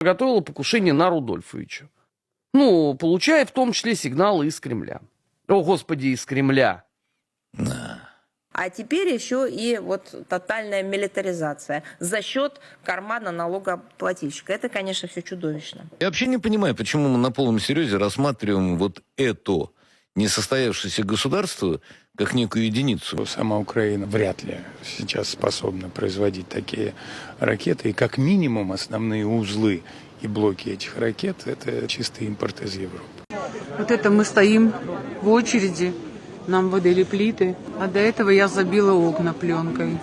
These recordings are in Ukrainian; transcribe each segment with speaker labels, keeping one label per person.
Speaker 1: готовила покушение на Рудольфовича. Ну, получая в том числе сигналы из Кремля. О, Господи, из Кремля.
Speaker 2: А теперь еще и вот тотальная милитаризация за счет кармана налогоплательщика. Это, конечно, все чудовищно.
Speaker 3: Я вообще не понимаю, почему мы на полном серьезе рассматриваем вот это несостоявшееся государство как некую единицу.
Speaker 4: Сама Украина вряд ли сейчас способна производить такие ракеты. И как минимум основные узлы и блоки этих ракет – это чистый импорт из Европы.
Speaker 5: Вот это мы стоим в очереди, нам выдали плиты, а до этого я забила окна пленкой.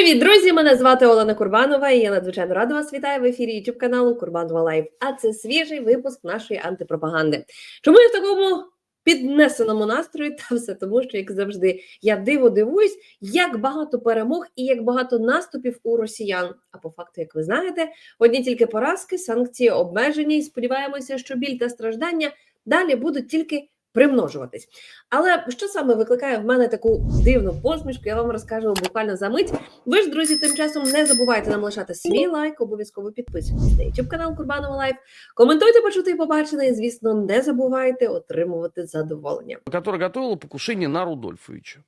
Speaker 6: Привіт, друзі! Мене звати Олена Курбанова, і я надзвичайно рада вас вітаю в ефірі YouTube каналу Курбанова Лайв. А це свіжий випуск нашої антипропаганди. Чому я в такому піднесеному настрої? Та все тому, що як завжди, я диво дивуюсь, як багато перемог і як багато наступів у росіян. А по факту, як ви знаєте, одні тільки поразки, санкції обмежені, і сподіваємося, що біль та страждання далі будуть тільки примножуватись. Але що саме викликає в мене таку дивну посмішку, я вам розкажу буквально за мить. Ви ж, друзі, тим часом не забувайте нам лишати свій лайк, обов'язково підписуйтесь на YouTube канал Курбанова Лайф. Коментуйте, почути і побачене, і звісно, не забувайте отримувати задоволення.
Speaker 1: Которая готовила покушение на Рудольфовича.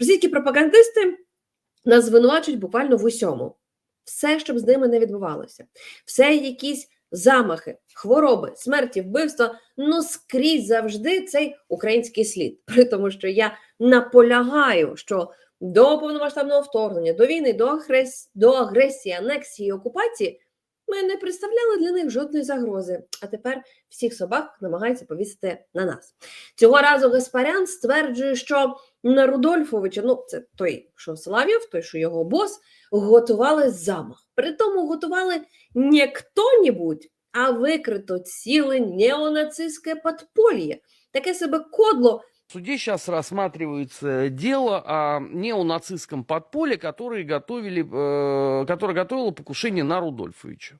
Speaker 6: Російські пропагандисти нас звинувачують буквально в усьому. Все, щоб з ними не відбувалося, все якісь замахи, хвороби, смерті, вбивства. Ну скрізь завжди цей український слід. При тому, що я наполягаю, що до повномасштабного вторгнення, до війни, до агресії, до агресії, анексії, окупації ми не представляли для них жодної загрози. А тепер всіх собак намагаються повісити на нас. Цього разу Гаспарян стверджує, що на Рудольфовича, ну це той, що Соловйов, той, що його бос, готували замах. При тому готували не хто-небудь, а викрито ціле неонацистське подполье. Таке себе кодло
Speaker 1: В суде сейчас рассматривается дело о неонацистском подполе, которые готовили, э, которое готовило покушение на Рудольфовича.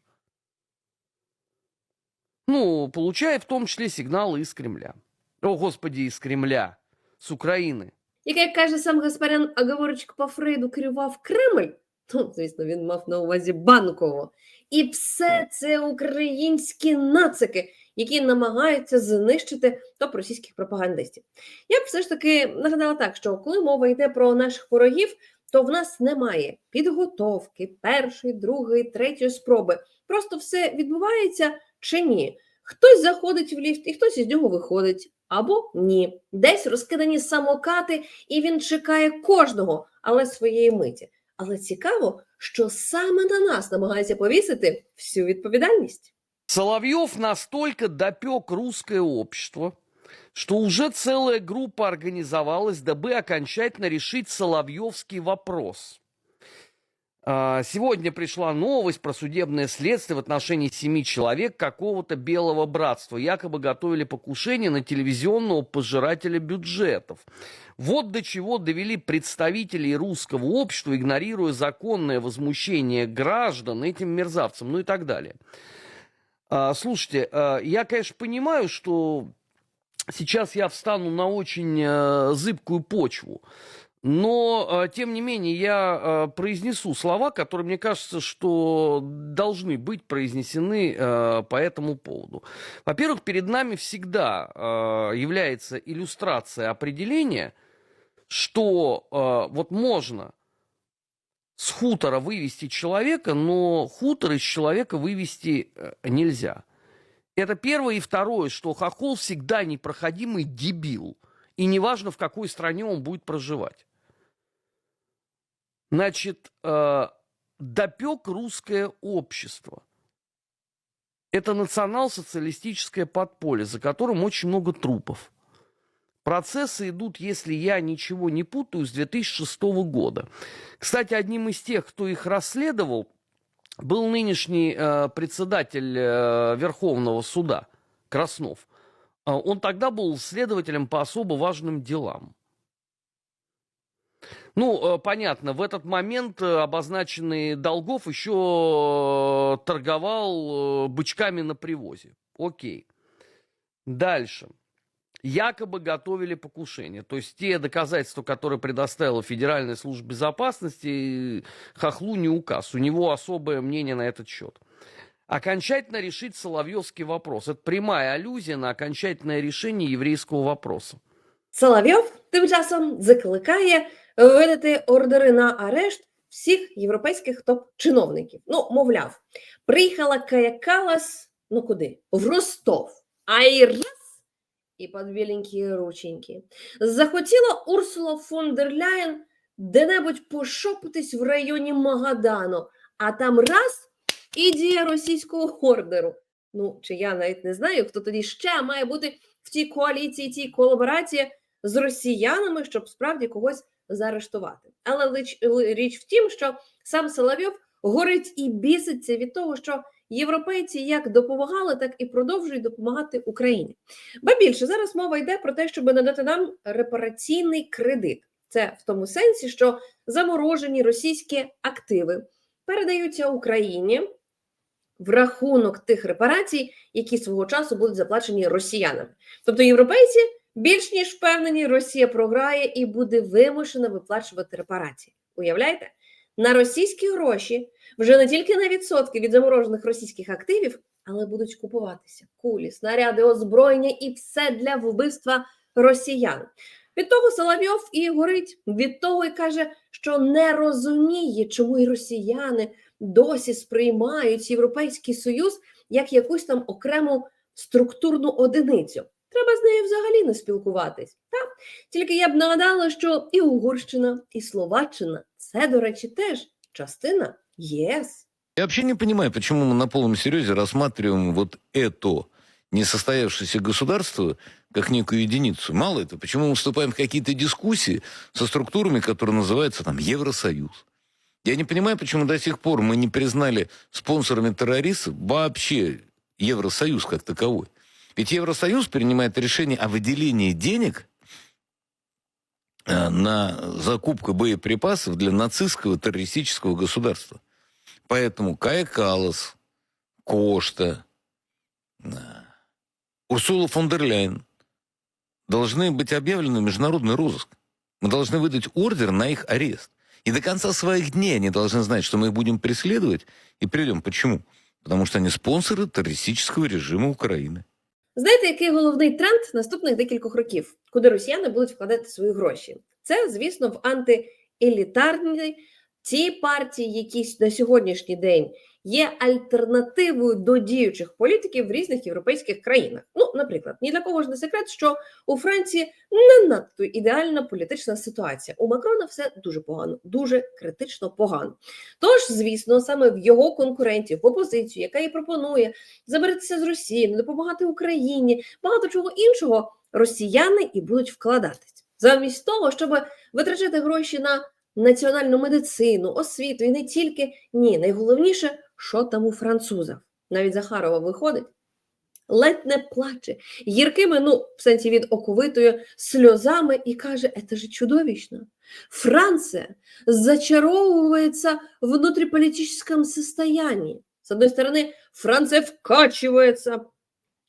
Speaker 1: Ну, получая в том числе сигналы из Кремля. О, Господи, из Кремля, с Украины.
Speaker 6: яке, як каже сам Гаспарян, оговорочка по Фрейду керував Кремль. Ну, звісно, він мав на увазі банково. І все це українські нацики, які намагаються знищити топ російських пропагандистів. Я б все ж таки нагадала так, що коли мова йде про наших ворогів, то в нас немає підготовки першої, другої, третьої спроби. Просто все відбувається чи ні. Хтось заходить в ліфт і хтось із нього виходить. Або ні, десь розкидані самокати, і він чекає кожного, але своєї миті. Але цікаво, що саме на нас намагається повісити всю відповідальність.
Speaker 1: Соловьев настолько допек русское общество, что уже целая группа организовалась, дабы окончательно решить Соловьевский вопрос. А, Сегодня пришла новость про судебное следствие в отношении семи человек какого-то белого братства. Якобы готовили покушение на телевизионного пожирателя бюджетов. Вот до чего довели представителей русского общества, игнорируя законное возмущение граждан этим мерзавцам, ну и так далее. А, слушайте, а, я, конечно, понимаю, что сейчас я встану на очень э, зыбкую почву, но, тем не менее, я произнесу слова, которые, мне кажется, что должны быть произнесены по этому поводу. Во-первых, перед нами всегда является иллюстрация определения, что вот можно с хутора вывести человека, но хутор из человека вывести э, нельзя. Это первое. И второе, что хохол всегда непроходимый дебил. И неважно, в какой стране он будет проживать. Значит, э, допек русское общество. Это национал-социалистическое подполье, за которым очень много трупов. Процессы идут, если я ничего не путаю, с 2006 года. Кстати, одним из тех, кто их расследовал, был нынешний э, председатель э, Верховного суда Краснов. Э, он тогда был следователем по особо важным делам. Ну, э, понятно, в этот момент э, обозначенный Долгов еще торговал бычками на привозе. Окей. Дальше якобы готовили покушение. То есть те доказательства, которые предоставила Федеральная служба безопасности, Хохлу не указ. У него особое мнение на этот счет. Окончательно решить Соловьевский вопрос. Это прямая аллюзия на окончательное решение еврейского вопроса.
Speaker 6: Соловйов тим часом закликає видати ордери на арешт всіх європейських топ-чиновників. Ну, мовляв, приїхала Кая Калас, ну куди? В Ростов. А і раз і під біленькі рученьки. Захотіла Урсула фон дер Ляєн де-небудь пошопитись в районі Магадану, а там раз і дія російського ордеру. Ну, чи я навіть не знаю, хто тоді ще має бути в тій коаліції, тій колаборації з росіянами, щоб справді когось заарештувати. Але річ в тім, що сам Соловйов горить і біситься від того, що європейці як допомагали, так і продовжують допомагати Україні. Ба більше зараз мова йде про те, щоб надати нам репараційний кредит. Це в тому сенсі, що заморожені російські активи передаються Україні в рахунок тих репарацій, які свого часу будуть заплачені росіянами. Тобто європейці більш ніж впевнені, Росія програє і буде вимушена виплачувати репарації. Уявляєте? На російські гроші вже не тільки на відсотки від заморожених російських активів, але будуть купуватися кулі, снаряди, озброєння і все для вбивства росіян. Від того Соловйов і горить, від того і каже, що не розуміє, чому і росіяни досі сприймають Європейський Союз як якусь там окрему структурну одиницю. Треба з нею взагалі не спілкуватись. Так? Тільки я б нагадала, що і Угорщина, і Словаччина це, до речі, теж частина ЄС.
Speaker 3: Я вообще не понимаю, почему мы на полном серьезе рассматриваем вот это несостоявшееся государство как некую единицу. Мало это, почему мы вступаем в какие-то дискуссии со структурами, которые называются там Евросоюз. Я не понимаю, почему до сих пор мы не признали спонсорами террористов вообще Евросоюз как таковой. Ведь Евросоюз принимает решение о выделении денег э, на закупку боеприпасов для нацистского террористического государства. Поэтому Кая Калас, Кошта, э, Урсула фон дер Ляйен должны быть объявлены в международный розыск. Мы должны выдать ордер на их арест. И до конца своих дней они должны знать, что мы их будем преследовать и придем. Почему? Потому что они спонсоры террористического режима Украины.
Speaker 6: Знаєте, який головний тренд наступних декількох років, куди росіяни будуть вкладати свої гроші? Це, звісно, в антиелітарні ті партії, які на сьогоднішній день є альтернативою до діючих політиків в різних європейських країнах. Ну, наприклад, ні для кого ж не секрет, що у Франції не надто ідеальна політична ситуація. У Макрона все дуже погано, дуже критично погано. Тож, звісно, саме в його конкурентів, в опозицію, яка і пропонує заберетися з Росії, не допомагати Україні, багато чого іншого, росіяни і будуть вкладатись. Замість того, щоб витрачати гроші на національну медицину, освіту і не тільки ні, найголовніше, що там у французах. Навіть Захарова виходить. Ледь не плаче гіркими, ну, в сенсі від оковитою сльозами, і каже: це ж чудовищно. Франция зачаровывается в внутриполитическом состоянии. С одной стороны, Франция вкачивается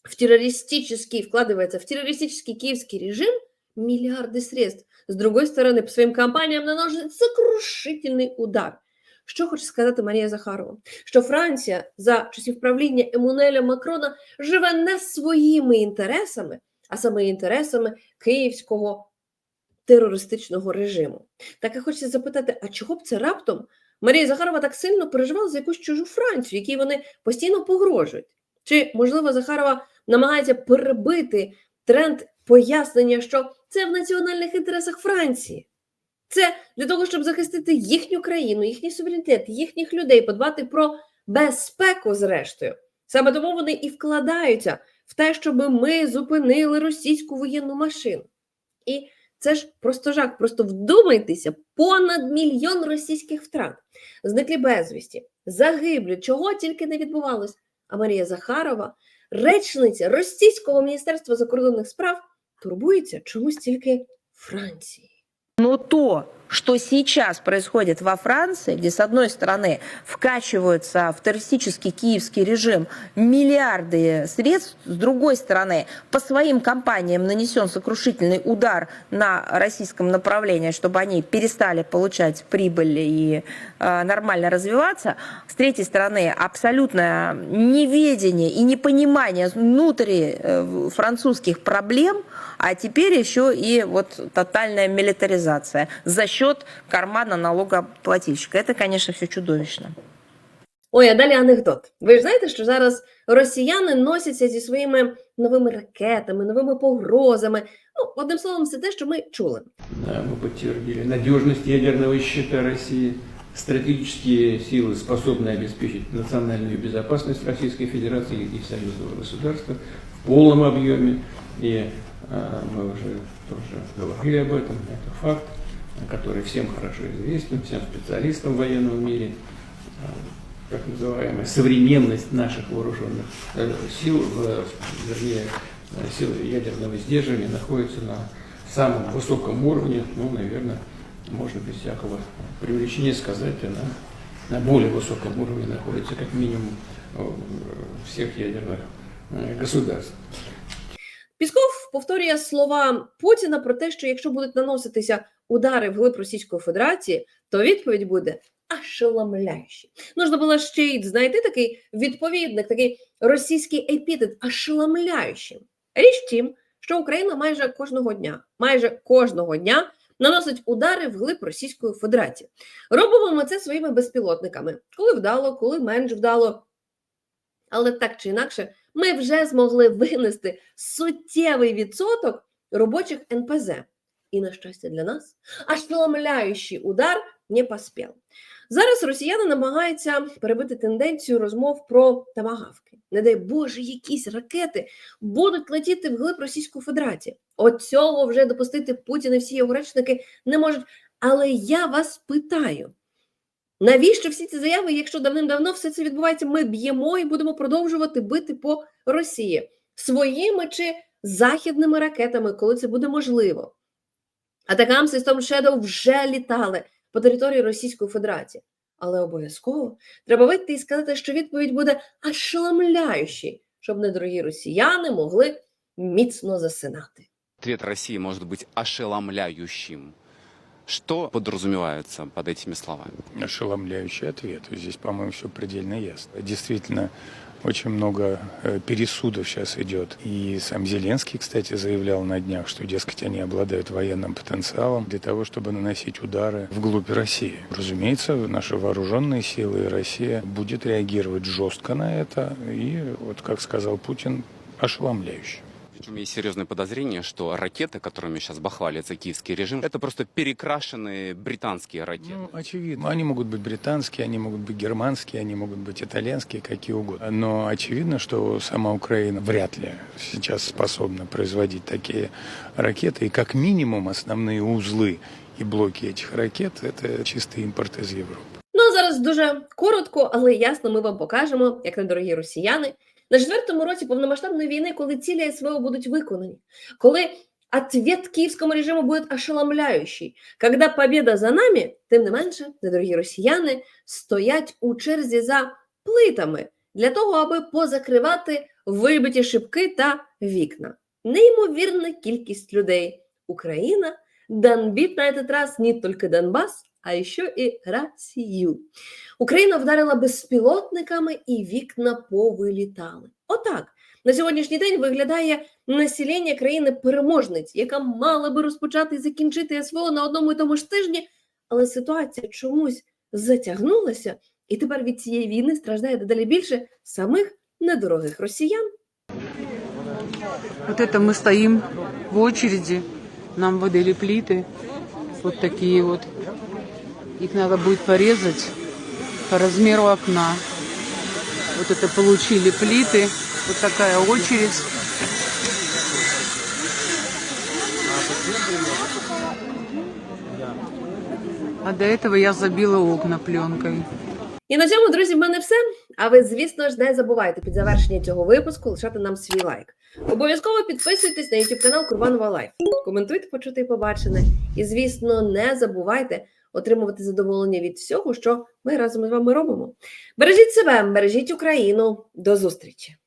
Speaker 6: в террористический, вкладывается в террористический киевский режим миллиарды средств. С другой стороны, по своим компаниям наносит сокрушительний удар. Що хоче сказати Марія Захарова? Що Франція за часів правління Еммануеля Макрона живе не своїми інтересами, а саме інтересами київського терористичного режиму. Так я хочеться запитати, а чого б це раптом Марія Захарова так сильно переживала за якусь чужу Францію, якій вони постійно погрожують? Чи, можливо, Захарова намагається перебити тренд пояснення, що це в національних інтересах Франції? Це для того, щоб захистити їхню країну, їхній суверенітет, їхніх людей, подбати про безпеку, зрештою. Саме тому вони і вкладаються в те, щоб ми зупинили російську воєнну машину. І це ж просто жах. Просто вдумайтеся, понад мільйон російських втрат, зниклі безвісті, загиблі, чого тільки не відбувалось. А Марія Захарова, речниця Російського міністерства закордонних справ, турбується чомусь тільки Франції.
Speaker 7: Но то,
Speaker 2: что сейчас происходит во Франции, где с одной стороны вкачиваются в террористический киевский режим миллиарды средств, с другой стороны по своим компаниям нанесен сокрушительный удар на российском направлении, чтобы они перестали получать прибыль и э, нормально развиваться, с третьей стороны абсолютное неведение и непонимание внутри э, французских проблем, а теперь еще и вот тотальная милитаризация за счет кармана налогоплательщика. Это, конечно, все чудовищно.
Speaker 6: Ой, а далі анекдот. Ви ж знаєте, що зараз росіяни носяться зі своїми новими ракетами, новими погрозами. Ну, одним словом, це те, що ми чули.
Speaker 7: Да, мы подтвердили надежность ядерного щита России, стратегические силы, способные обеспечить национальную безопасность Российской Федерации и союзного государства в полном объеме. И а, мы уже тоже говорили об этом, это факт, который всем хорошо известен, всем специалистам в военном мире. А, так называемая современность наших вооруженных э, сил, в- вернее, э, силы ядерного сдерживания находится на самом высоком уровне, ну, наверное, можно без всякого привлечения сказать, она на более высоком уровне находится, как минимум, э, всех ядерных э, государств.
Speaker 6: Пісков повторює слова Путіна про те, що якщо будуть наноситися удари вглиб Російської Федерації, то відповідь буде ошеломляючі. Нужно було ще й знайти такий відповідник, такий російський епітет ошеломляючим. Річ в тім, що Україна майже кожного дня, майже кожного дня наносить удари вглиб Російської Федерації. Робимо ми це своїми безпілотниками, коли вдало, коли менш вдало. Але так чи інакше, ми вже змогли винести суттєвий відсоток робочих НПЗ. І, на щастя для нас, ошеломляючий удар не поспів. Зараз росіяни намагаються перебити тенденцію розмов про тамагавки. Не дай Боже, якісь ракети будуть летіти вглиб Російської Федерації. От цього вже допустити Путін і всі його речники не можуть. Але я вас питаю, Навіщо всі ці заяви, якщо давним-давно все це відбувається, ми б'ємо і будемо продовжувати бити по Росії своїми чи західними ракетами, коли це буде можливо. Атакам System Shadow вже літали по території Російської Федерації. Але обов'язково треба вийти і сказати, що відповідь буде ошеломляючою, щоб недорогі росіяни могли міцно засинати.
Speaker 8: Ответ России может быть ошеломляющим. Что подразумевается под этими словами?
Speaker 4: Ошеломляющий ответ. Здесь, по-моему, все предельно ясно. Действительно, очень много э, пересудов сейчас идет. И сам Зеленский, кстати, заявлял на днях, что, дескать, они обладают военным потенциалом для того, чтобы наносить удары вглубь России. Разумеется, наши вооруженные силы и Россия будет реагировать жестко на это. И, вот как сказал Путин, ошеломляюще.
Speaker 8: Причем есть серьезное подозрение, что ракеты, которыми сейчас бахвалится киевский режим, это просто перекрашенные британские ракеты.
Speaker 4: Ну, очевидно. Они могут быть британские, они могут быть германские, они могут быть итальянские, какие угодно. Но очевидно, что сама Украина вряд ли сейчас способна производить такие ракеты. И как минимум основные узлы и блоки этих ракет – это чистый импорт из Европы.
Speaker 6: Ну а зараз дуже коротко, але ясно ми вам покажемо, як недорогі росіяни, на четвертому році повномасштабної війни, коли цілі СВО будуть виконані, коли ответ київському режиму буде ошеломляючий, коли побіда за нами, тим не менше, недорогі росіяни стоять у черзі за плитами для того, аби позакривати вибиті шибки та вікна. Неймовірна кількість людей. Україна Донбит на этот раз не только Донбас, а еще и Росію. Україна вдарила безпілотниками і вікна повилітали. Отак на сьогоднішній день виглядає населення країни-переможниць, яка мала би розпочати і закінчити СВО на одному і тому ж тижні, але ситуація чомусь затягнулася, і тепер від цієї війни страждає дедалі більше самих недорогих росіян.
Speaker 5: Вот это мы стоим в очереди, нам выдали плиты, вот такие вот. Их надо будет порезать по размеру окна. Вот это получили плиты, вот такая очередь. А до этого я забила окна пленкой.
Speaker 6: І на цьому, друзі, в мене все. А ви, звісно ж, не забувайте під завершення цього випуску лишати нам свій лайк. Обов'язково підписуйтесь на YouTube канал Курбанова Лайф. Коментуйте, почути і побачене. І, звісно, не забувайте отримувати задоволення від всього, що ми разом з вами робимо. Бережіть себе, бережіть Україну. До зустрічі!